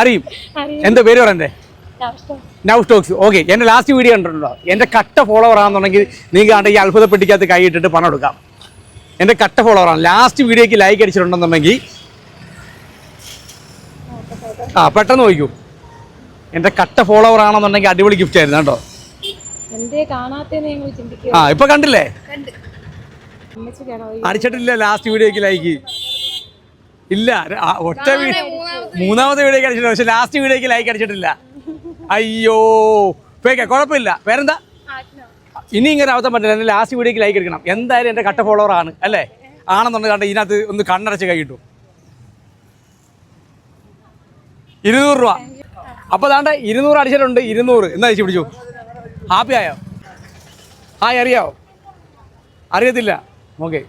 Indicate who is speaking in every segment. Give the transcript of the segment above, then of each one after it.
Speaker 1: അറിയും. എന്താ പേര് പറയണ്ടേ
Speaker 2: നവ്
Speaker 1: നൗ സ്റ്റോക്സ് ഓക്കെ എന്റെ ലാസ്റ്റ് വീഡിയോ കണ്ടിട്ടുണ്ടോ? എന്റെ കട്ട ഫോളോവർ ആണെന്നുണ്ടെങ്കിൽ നീ കണ്ട ഈ അത്ഭുതപ്പെട്ടിക്കകത്ത് കൈ ഇട്ടിട്ട് പണം എടുക്കാം. എന്റെ കട്ട ഫോളോവർ ആണ്. ലാസ്റ്റ് വീഡിയോക്ക് ലൈക്ക് അടിച്ചിട്ടുണ്ടെന്നുണ്ടെങ്കിൽ ആ പെട്ടെന്ന് നോക്കൂ. എന്റെ കട്ട ഫോളോവർ ആണെന്നുണ്ടെങ്കിൽ അടിപൊളി ഗിഫ്റ്റ് ആയിരുന്നു കേട്ടോ. ആ ഇപ്പൊ കണ്ടില്ലേ? അടിച്ചിട്ടില്ല ലാസ്റ്റ് വീഡിയോക്ക് ലൈക്ക് ഇല്ല ഒറ്റ വീഡിയോ മൂന്നാമത്തെ വീഡിയോ അടിച്ചിട്ടില്ല പക്ഷെ ലാസ്റ്റ് വീഡിയോക്ക് ലൈക്ക് അടിച്ചിട്ടില്ല. അയ്യോ പേക്ക കുഴപ്പമില്ല. വേറെന്താ ഇനി ഇങ്ങനെ അവസ്ഥ പറ്റില്ല. എന്റെ ലാസ്റ്റ് വീഡിയോക്ക് ലൈക്ക് എടുക്കണം. എന്തായാലും എന്റെ കട്ട ഫോളോവർ ആണ് അല്ലേ? ആണെന്നുണ്ടെങ്കിൽ കണ്ട ഇതിനകത്ത് ഒന്ന് കണ്ണടച്ച് കൈ കിട്ടും ഇരുന്നൂറ് രൂപ. അപ്പോൾ താണ്ട ഇരുന്നൂറ് അടിച്ചിട്ടുണ്ട് ഇരുന്നൂറ്. എന്താ അടിച്ചു പിടിച്ചു? ഹാപ്പി ആയോ? ഹായ് അറിയാവോ? അറിയത്തില്ല. ഓക്കെ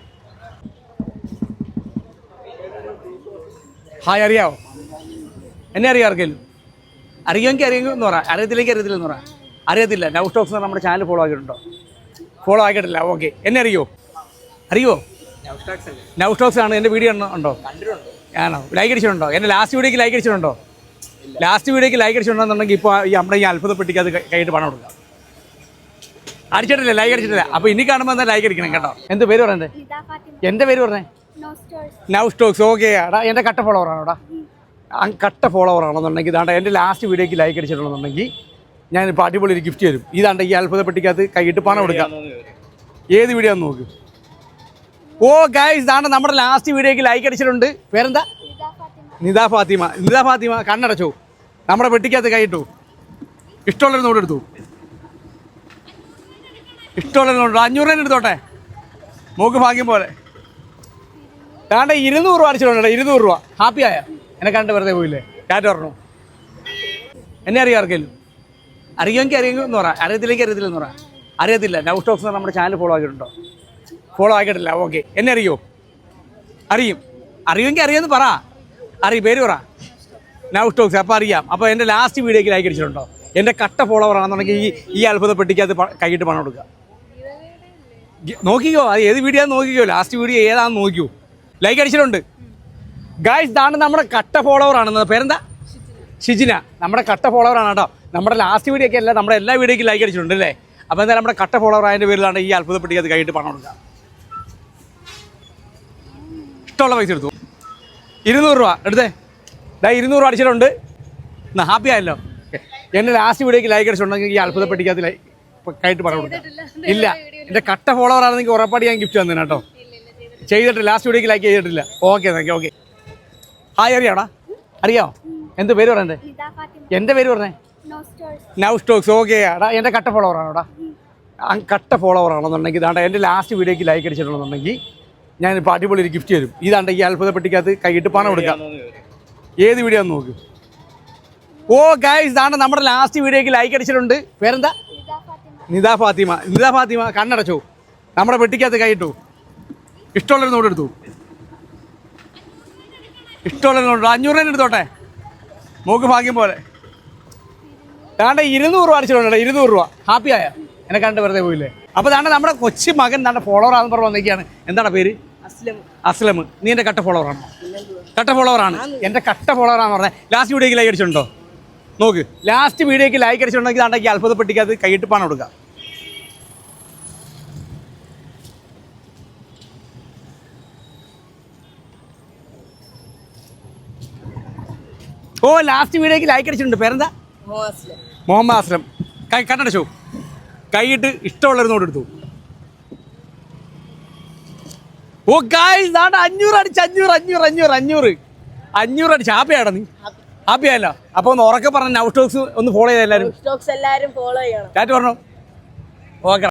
Speaker 1: ഹായ് അറിയാവോ? എന്നെ അറിയാം ആർക്കെങ്കിലും? അറിയുമെങ്കിൽ അറിയാമെങ്കിൽ എന്ന് പറ. അറിയത്തില്ലെങ്കിൽ അറിയത്തില്ലെന്ന് പറ. അറിയത്തില്ല. നൗ സ്റ്റോക്സ് എന്ന് നമ്മുടെ ചാനൽ ഫോളോ ആക്കിയിട്ടുണ്ടോ? ഫോളോ ആക്കിയിട്ടില്ല. ഓക്കെ എന്നെ അറിയോ? അറിയോ നൗ സ്റ്റോക്സ് ആണ്. എന്റെ വീഡിയോ ഉണ്ടോ? ആണോ? ലൈക്ക് അടിച്ചിട്ടുണ്ടോ? എന്റെ ലാസ്റ്റ് വീഡിയോക്ക് ലൈക്ക് അടിച്ചിട്ടുണ്ടോ? ലാസ്റ്റ് വീഡിയോക്ക് ലൈക്ക് അടിച്ചിട്ടുണ്ടെന്നുണ്ടെങ്കിൽ ഇപ്പോൾ ഈ നമ്മുടെ ഈ അത്ഭുതപ്പെട്ടിക്ക് അത് കൈയിട്ട് പണം കൊടുക്കാം. അടിച്ചിട്ടില്ല. ലൈക്ക് അടിച്ചിട്ടില്ല. അപ്പോൾ ഇനി കാണുമ്പോൾ എന്താ ലൈക്ക് അടിക്കണം കേട്ടോ? എന്ത് പേര് പറയണ്ടേ? എന്റെ പേര് പറഞ്ഞേ? നൗ സ്റ്റോക്സ് ഓക്കെ എടാ എന്റെ കട്ട ഫോളോവർ ആണോടാ? കട്ട ഫോളോവർ ആണെന്നുണ്ടെങ്കിൽ ഇതാണ്ട് എന്റെ ലാസ്റ്റ് വീഡിയോയ്ക്ക് ലൈക്ക് അടിച്ചിട്ടുണ്ടെന്നുണ്ടെങ്കിൽ ഞാനിപ്പോൾ അടിപൊളി ഒരു ഗിഫ്റ്റ് തരും. ഇതാണ്ട് ഈ അത്ഭുതപ്പെട്ടിക്കകത്ത് കൈയിട്ട് പണം എടുക്കാം. ഏത് വീഡിയോ നോക്ക്. ഓ ഗൈസ് ഇതാണ്ട് നമ്മുടെ ലാസ്റ്റ് വീഡിയോയ്ക്ക് ലൈക്ക് അടിച്ചിട്ടുണ്ട്. പേരെന്താ? നിതാ ഫാത്തിമ. നിതാ ഫാത്തിമ. കണ്ണടച്ചോ. നമ്മുടെ പെട്ടിക്കകത്ത് കൈയിട്ടു. ഇഷ്ടമുള്ളൊരു നോട്ട് എടുത്തു. ഇഷ്ടമുള്ളൊരു നോട്ട് അഞ്ഞൂറ് രൂപ എടുത്തോട്ടെ. മോക്ക് ഭാഗ്യം പോലെ. താണ്ട ഇരുന്നൂറ് രൂപ അടിച്ചിട്ടുണ്ട് ഇരുന്നൂറ് രൂപ. ഹാപ്പി ആയ? എന്നെ കണ്ട് വെറുതെ പോയില്ലേ? കാറ്റ് പറഞ്ഞു എന്നെ അറിയാം ആർക്കെങ്കിലും? അറിയുമെങ്കിൽ എന്ന് പറ. അറിയത്തില്ലെങ്കിൽ അറിയത്തില്ലെന്ന് പറ. അറിയത്തില്ല. ഡൗട്ട് സ്റ്റോക്സ് നമ്മുടെ ചാനൽ ഫോളോ ആക്കിയിട്ടുണ്ടോ? ഫോളോ ആക്കിയിട്ടില്ല. ഓക്കെ എന്നെ അറിയോ? അറിയും. അറിയുമെങ്കിൽ അറിയാമെന്ന് പറ. അറിയും പേര് പറ. Nought stocks. അപ്പോൾ അറിയാം. അപ്പോൾ എന്റെ ലാസ്റ്റ് വീഡിയോയ്ക്ക് ലൈക്ക് അടിച്ചിട്ടുണ്ടോ? എന്റെ കട്ട ഫോളോവർ ആണെന്നുണ്ടെങ്കിൽ ഈ ഈ അത്ഭുത പെട്ടിക്കകത്ത് കൈയിട്ട് പണം കൊടുക്കുക. നോക്കിക്കോ. അത് ഏത് വീഡിയോ നോക്കിക്കോ. ലാസ്റ്റ് വീഡിയോ ഏതാണെന്ന് നോക്കിയോ ലൈക്ക് അടിച്ചിട്ടുണ്ട്. ഗായ്സ് ഇതാണ് നമ്മുടെ കട്ട ഫോളോവർ ആണ്. പേരെന്താ? ഷിജിന. നമ്മുടെ കട്ട ഫോളോവർ ആണ് കേട്ടോ. നമ്മുടെ ലാസ്റ്റ് വീഡിയോ ഒക്കെ അല്ല നമ്മുടെ എല്ലാ വീഡിയോയ്ക്കും ലൈക്ക് അടിച്ചിട്ടുണ്ട് അല്ലേ? അപ്പോൾ എന്തായാലും നമ്മുടെ കട്ട ഫോളോവർ ആയതിന്റെ പേരിലാണ് ഈ അത്ഭുതപ്പെട്ടിക്കകത്ത് കൈയിട്ട് പണം കൊടുക്കുക ഇഷ്ടമുള്ള പൈസ എടുത്തു. ഇരുന്നൂറ് രൂപ. എടുത്തേ. ഡാ ഇരുന്നൂറ് രൂപ അടിച്ചിട്ടുണ്ട്. എന്നാ ഹാപ്പി ആയല്ലോ. എന്റെ ലാസ്റ്റ് വീഡിയോയ്ക്ക് ലൈക്ക് അടിച്ചിട്ടുണ്ടെങ്കിൽ ഈ അത്ഭുതപ്പെട്ടിക്കകത്ത് അത് കൈയിട്ട് പണം കൊടുക്കുക ഇല്ല. എന്റെ കട്ട ഫോളോവർ ആണെങ്കിൽ ഉറപ്പാടി ഞാൻ ഗിഫ്റ്റ് തന്നേനെ കേട്ടോ. ചെയ്തിട്ട് ലാസ്റ്റ് വീഡിയോയ്ക്ക് ലൈക്ക് ചെയ്തിട്ടില്ല. ഓക്കെ ഓക്കെ ഓക്കെ ഹായ് അറിയാടാ? അറിയാമോ എന്ത് പേര് പറയണ്ടേ എന്റെ പേര് പറഞ്ഞേ? നൗ സ്റ്റോക്സ് ഓക്കെ ആടാ എന്റെ കട്ട ഫോളോവർ ആണോടാ. കട്ട ഫോളോവർ ആണെന്നുണ്ടെങ്കിൽ ഇതാണ്ട് എന്റെ ലാസ്റ്റ് വീഡിയോക്ക് ലൈക്ക് അടിച്ചിട്ടുണ്ടെന്നുണ്ടെങ്കിൽ ഞാൻ ഞാനിപ്പോൾ അടിപൊളി ഒരു ഗിഫ്റ്റ് തരും. ഇതാണ്ട് ഈ അത്ഭുതപ്പെട്ടിക്കകത്ത് കൈയിട്ട് പണം കൊടുക്കാം ഏത് വീഡിയോ ഒന്ന് നോക്ക്. ഓ ഗൈസ് ഇതാണ് നമ്മുടെ ലാസ്റ്റ് വീഡിയോക്ക് ലൈക്ക് അടിച്ചിട്ടുണ്ട്. പേരെന്താ? നിതാ ഫാത്തിമ. നിതാ ഫാത്തിമ. കണ്ണടച്ചോ. നമ്മുടെ പെട്ടിക്കകത്ത് കൈയിട്ടു. ഇഷ്ടമുള്ളൊരു നോട്ട് നോട്ട് അഞ്ഞൂറ് രൂപ എടുത്തോട്ടെ? മൂക്ക് ഭാഗ്യം പോലെ. താണ്ട ഇരുന്നൂറ് രൂപ അടിച്ചിട്ടുണ്ട് ഇരുന്നൂറ് രൂപ. ഹാപ്പി ആയ. എന്നെ കണ്ട് വെറുതെ പോയില്ലേ? അപ്പോൾ താണ്ട നമ്മുടെ കൊച്ചു മകൻ താണ്ട ഫോളോവർ ആണെന്ന് പറഞ്ഞ് വന്നിരിക്കുകയാണ്. എന്താണ് പേര്? അസ്ലം. നീ എന്റെ കട്ട ഫോളോവർ ആണോ? കട്ട ഫോളോവർ ആണ്. എന്റെ കട്ട ഫോളോവർ ആണെന്ന് പറഞ്ഞത് ലാസ്റ്റ് വീഡിയോക്ക് ലൈക്ക് അടിച്ചിട്ടുണ്ടോ? നോക്ക്. ലാസ്റ്റ് വീഡിയോക്ക് ലൈക്ക് അടിച്ചിട്ടുണ്ടെങ്കിൽ താണ്ടെങ്കിൽ അത്ഭുതപ്പെട്ടിക്കത് പണം കൊടുക്കുക ഓ ലാസ്റ്റ് വീഡിയോക്ക് ലൈക്ക് അടിച്ചിട്ടുണ്ട്. പേരെന്താ? മുഹമ്മദ് അസ്ലം കൈ കണ്ണടച്ചോ കൈയിട്ട് ഇഷ്ടമുള്ളൊരു നോട്ട് എടുത്തു. ഓ ഗായ്സ് നാട് അഞ്ഞൂറ് അടിച്ച് അഞ്ഞൂറ് അഞ്ഞൂറ് അഞ്ഞൂറ് അഞ്ഞൂറ്. അഞ്ഞൂറ് അടിച്ച്. ഹാപ്പിയാടാ നീ? ഹാപ്പി അപ്പൊ ഒന്ന് ഉറക്കെ പറഞ്ഞ നൗ സ്റ്റോക്സ് ഒന്ന് ഫോളോ ചെയ്ത എല്ലാവരും
Speaker 3: ഫോളോ ചെയ്യണം.
Speaker 1: പറഞ്ഞോ? ഓക്കെ